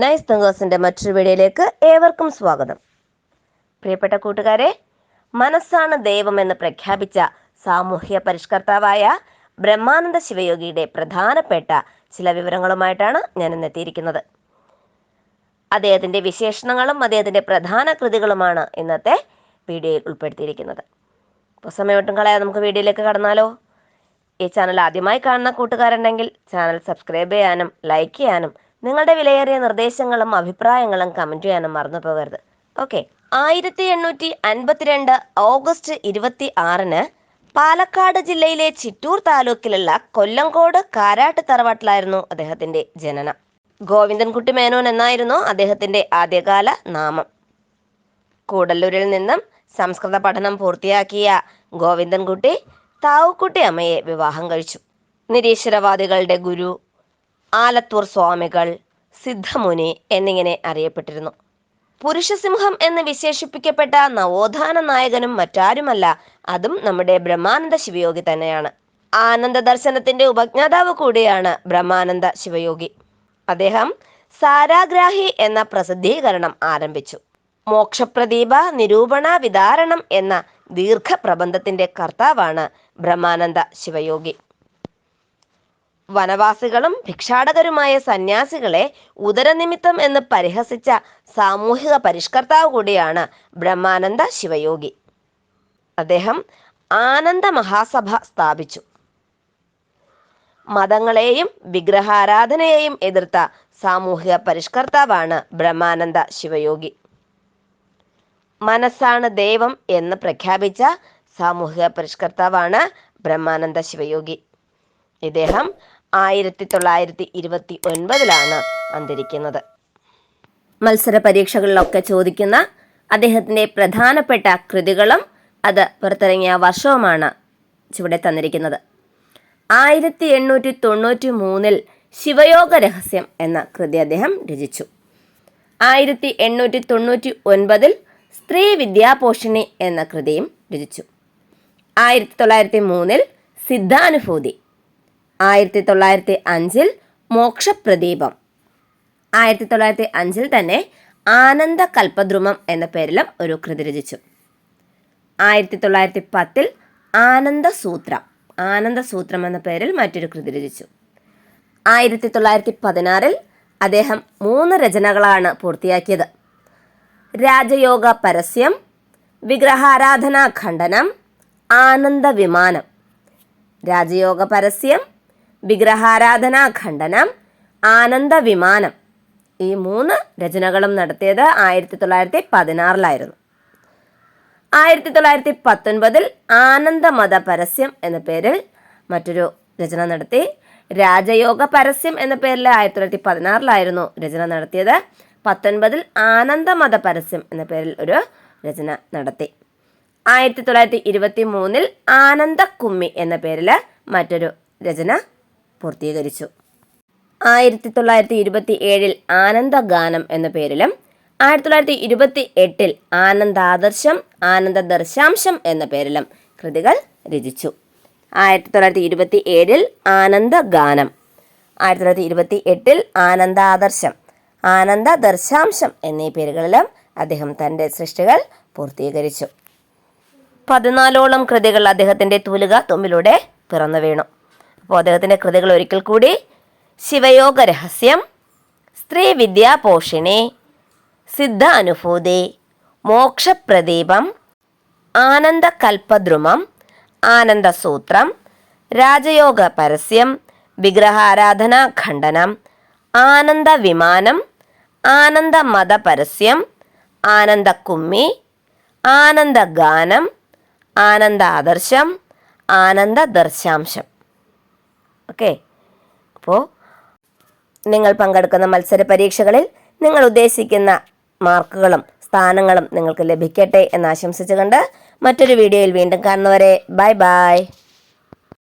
Nice തങ്കേഴ്സിന്റെ മറ്റൊരു വീഡിയോയിലേക്ക് ഏവർക്കും സ്വാഗതം. പ്രിയപ്പെട്ട കൂട്ടുകാരെ മനസ്സാണ് ദൈവം എന്ന് പ്രഖ്യാപിച്ച സാമൂഹ്യ പരിഷ്കർത്താവായ ബ്രഹ്മാനന്ദ ശിവയോഗിയുടെ പ്രധാനപ്പെട്ട ചില വിവരങ്ങളുമായിട്ടാണ് ഞാൻ ഇന്ന് എത്തിയിരിക്കുന്നത്. അദ്ദേഹത്തിന്റെ വിശേഷണങ്ങളും അദ്ദേഹത്തിന്റെ പ്രധാന കൃതികളുമാണ് ഇന്നത്തെ വീഡിയോയിൽ ഉൾപ്പെടുത്തിയിരിക്കുന്നത്. അപ്പോൾ സമയമൊട്ടും കളയാതെ നമുക്ക് വീഡിയോയിലേക്ക് കടന്നാലോ? ഈ ചാനൽ ആദ്യമായി കാണുന്ന കൂട്ടുകാരുണ്ടെങ്കിൽ ചാനൽ സബ്സ്ക്രൈബ് ചെയ്യാനും ലൈക്ക് ചെയ്യാനും നിങ്ങളുടെ വിലയേറിയ നിർദ്ദേശങ്ങളും അഭിപ്രായങ്ങളും കമന്റ് ചെയ്യാനും മറന്നു പോകരുത്. ഓക്കെ ആയിരത്തി എണ്ണൂറ്റി അൻപത്തിരണ്ട് ഓഗസ്റ്റ് ഇരുപത്തി ആറിന് പാലക്കാട് ജില്ലയിലെ ചിറ്റൂർ താലൂക്കിലുള്ള കൊല്ലങ്കോട് കാരാട്ട് തറവാട്ടിലായിരുന്നു അദ്ദേഹത്തിന്റെ ജനനം. ഗോവിന്ദൻകുട്ടി മേനോൻ എന്നായിരുന്നു അദ്ദേഹത്തിന്റെ ആദ്യകാല നാമം. കൂടല്ലൂരിൽ നിന്നും സംസ്കൃത പഠനം പൂർത്തിയാക്കിയ ഗോവിന്ദൻകുട്ടി താവുക്കുട്ടി അമ്മയെ വിവാഹം കഴിച്ചു. നിരീശ്വരവാദികളുടെ ഗുരു ആലത്തൂർ സ്വാമികൾ സിദ്ധമുനി എന്നിങ്ങനെ അറിയപ്പെട്ടിരുന്നു. പുരുഷസിംഹം എന്ന് വിശേഷിപ്പിക്കപ്പെട്ട നവോത്ഥാന നായകനും മറ്റാരുമല്ല അതും നമ്മുടെ ബ്രഹ്മാനന്ദ ശിവയോഗി തന്നെയാണ്. ആനന്ദ ദർശനത്തിന്റെ ഉപജ്ഞാതാവ് കൂടിയാണ് ബ്രഹ്മാനന്ദ ശിവയോഗി. അദ്ദേഹം സാരാഗ്രാഹി എന്ന പ്രസിദ്ധീകരണം ആരംഭിച്ചു. മോക്ഷപ്രദീപ നിരൂപണ വിതാരണം എന്ന ദീർഘപ്രബന്ധത്തിന്റെ കർത്താവാണ് ബ്രഹ്മാനന്ദ ശിവയോഗി. വനവാസികളും ഭിക്ഷാടകരുമായ സന്യാസികളെ ഉദരനിമിത്തം എന്ന് പരിഹസിച്ച സാമൂഹിക പരിഷ്കർത്താവ് കൂടിയാണ് ബ്രഹ്മാനന്ദ ശിവയോഗി. അദ്ദേഹം ആനന്ദ മഹാസഭ സ്ഥാപിച്ചു. മതങ്ങളെയും വിഗ്രഹാരാധനയെയും എതിർത്ത സാമൂഹിക പരിഷ്കർത്താവാണ് ബ്രഹ്മാനന്ദ ശിവയോഗി. മനസ്സാണ് ദൈവം എന്ന് പ്രഖ്യാപിച്ച സാമൂഹിക പരിഷ്കർത്താവാണ് ബ്രഹ്മാനന്ദ ശിവയോഗി. ഇദ്ദേഹം ആയിരത്തി തൊള്ളായിരത്തി ഇരുപത്തി ഒൻപതിലാണ് അന്തരിക്കുന്നത്. മത്സര പരീക്ഷകളിലൊക്കെ ചോദിക്കുന്ന അദ്ദേഹത്തിന്റെ പ്രധാനപ്പെട്ട കൃതികളും അത് പുറത്തിറങ്ങിയ വർഷവുമാണ് ചുവടെ തന്നിരിക്കുന്നത്. ആയിരത്തി എണ്ണൂറ്റി തൊണ്ണൂറ്റി മൂന്നിൽ ശിവയോഗ രഹസ്യം എന്ന കൃതി അദ്ദേഹം രചിച്ചു. ആയിരത്തി എണ്ണൂറ്റി തൊണ്ണൂറ്റി ഒൻപതിൽ സ്ത്രീ വിദ്യാപോഷിണി എന്ന കൃതിയും രചിച്ചു. ആയിരത്തി തൊള്ളായിരത്തി മൂന്നിൽ സിദ്ധാനുഭൂതി ആയിരത്തി തൊള്ളായിരത്തി അഞ്ചിൽ മോക്ഷപ്രദീപം. ആയിരത്തി തൊള്ളായിരത്തി അഞ്ചിൽ തന്നെ ആനന്ദ കൽപ്പദ്രുമം എന്ന പേരിലും ഒരു കൃതി രചിച്ചു. ആയിരത്തി തൊള്ളായിരത്തി പത്തിൽ ആനന്ദസൂത്രം ആനന്ദസൂത്രം എന്ന പേരിൽ മറ്റൊരു കൃതി രചിച്ചു. ആയിരത്തി തൊള്ളായിരത്തി പതിനാറിൽ അദ്ദേഹം മൂന്ന് രചനകളാണ് പൂർത്തിയാക്കിയത്. രാജയോഗ പരസ്യം വിഗ്രഹാരാധനാ ഖണ്ഡനം ആനന്ദ വിമാനം രാജയോഗ പരസ്യം വിഗ്രഹാരാധനാ ഖണ്ഡനം ആനന്ദ വിമാനം ഈ മൂന്ന് രചനകളും നടത്തിയത് ആയിരത്തി തൊള്ളായിരത്തി പതിനാറിലായിരുന്നു ആയിരത്തി തൊള്ളായിരത്തി പത്തൊൻപതിൽ ആനന്ദമത പരസ്യം എന്ന പേരിൽ മറ്റൊരു രചന നടത്തി. രാജയോഗ പരസ്യം എന്ന പേരിൽ ആയിരത്തി തൊള്ളായിരത്തി പതിനാറിലായിരുന്നു രചന നടത്തിയത്. പത്തൊൻപതിൽ ആനന്ദമത പരസ്യം എന്ന പേരിൽ ഒരു രചന നടത്തി. ആയിരത്തി തൊള്ളായിരത്തി ഇരുപത്തി മൂന്നിൽ ആനന്ദക്കുമ്മി എന്ന പേരിൽ മറ്റൊരു രചന പൂർത്തീകരിച്ചു. ആയിരത്തി തൊള്ളായിരത്തി ഇരുപത്തി ഏഴിൽ ആനന്ദഗാനം എന്ന പേരിലും ആയിരത്തി തൊള്ളായിരത്തി ഇരുപത്തി എട്ടിൽ ആനന്ദാദർശം ആനന്ദ ദർശാംശം എന്ന പേരിലും കൃതികൾ രചിച്ചു. ആയിരത്തി തൊള്ളായിരത്തി ഇരുപത്തി ഏഴിൽ ആനന്ദഗാനം. ആയിരത്തി തൊള്ളായിരത്തി ഇരുപത്തി എട്ടിൽ ആനന്ദാദർശം ആനന്ദ ദർശാംശം എന്നീ പേരുകളിലും അദ്ദേഹം തന്റെ സൃഷ്ടികൾ പൂർത്തീകരിച്ചു. പതിനാലോളം കൃതികൾ അദ്ദേഹത്തിന്റെ തൂലിക തുമ്പിലൂടെ പിറന്നു വീണു. അപ്പോൾ അദ്ദേഹത്തിന്റെ കൃതികൾ ഒരിക്കൽ കൂടി. ശിവയോഗ രഹസ്യം. സ്ത്രീ വിദ്യാപോഷിണി സിദ്ധ അനുഭൂതി. മോക്ഷപ്രദീപം. ആനന്ദകൽപദ്രുമം ആനന്ദസൂത്രം. രാജയോഗ പരസ്യം. വിഗ്രഹാരാധനാ ഖണ്ഡനം. ആനന്ദ വിമാനം ആനന്ദ മത പരസ്യം ആനന്ദ ഗാനം ആനന്ദ ആദർശം ആനന്ദ ദർശാംശം ഓക്കെ. അപ്പോൾ നിങ്ങൾ പങ്കെടുക്കുന്ന മത്സര പരീക്ഷകളിൽ നിങ്ങൾ ഉദ്ദേശിക്കുന്ന മാർക്കുകളും സ്ഥാനങ്ങളും നിങ്ങൾക്ക് ലഭിക്കട്ടെ എന്ന് ആശംസിച്ചുകൊണ്ട് മറ്റൊരു വീഡിയോയിൽ വീണ്ടും കാണുന്നവരെ ബൈ ബൈ.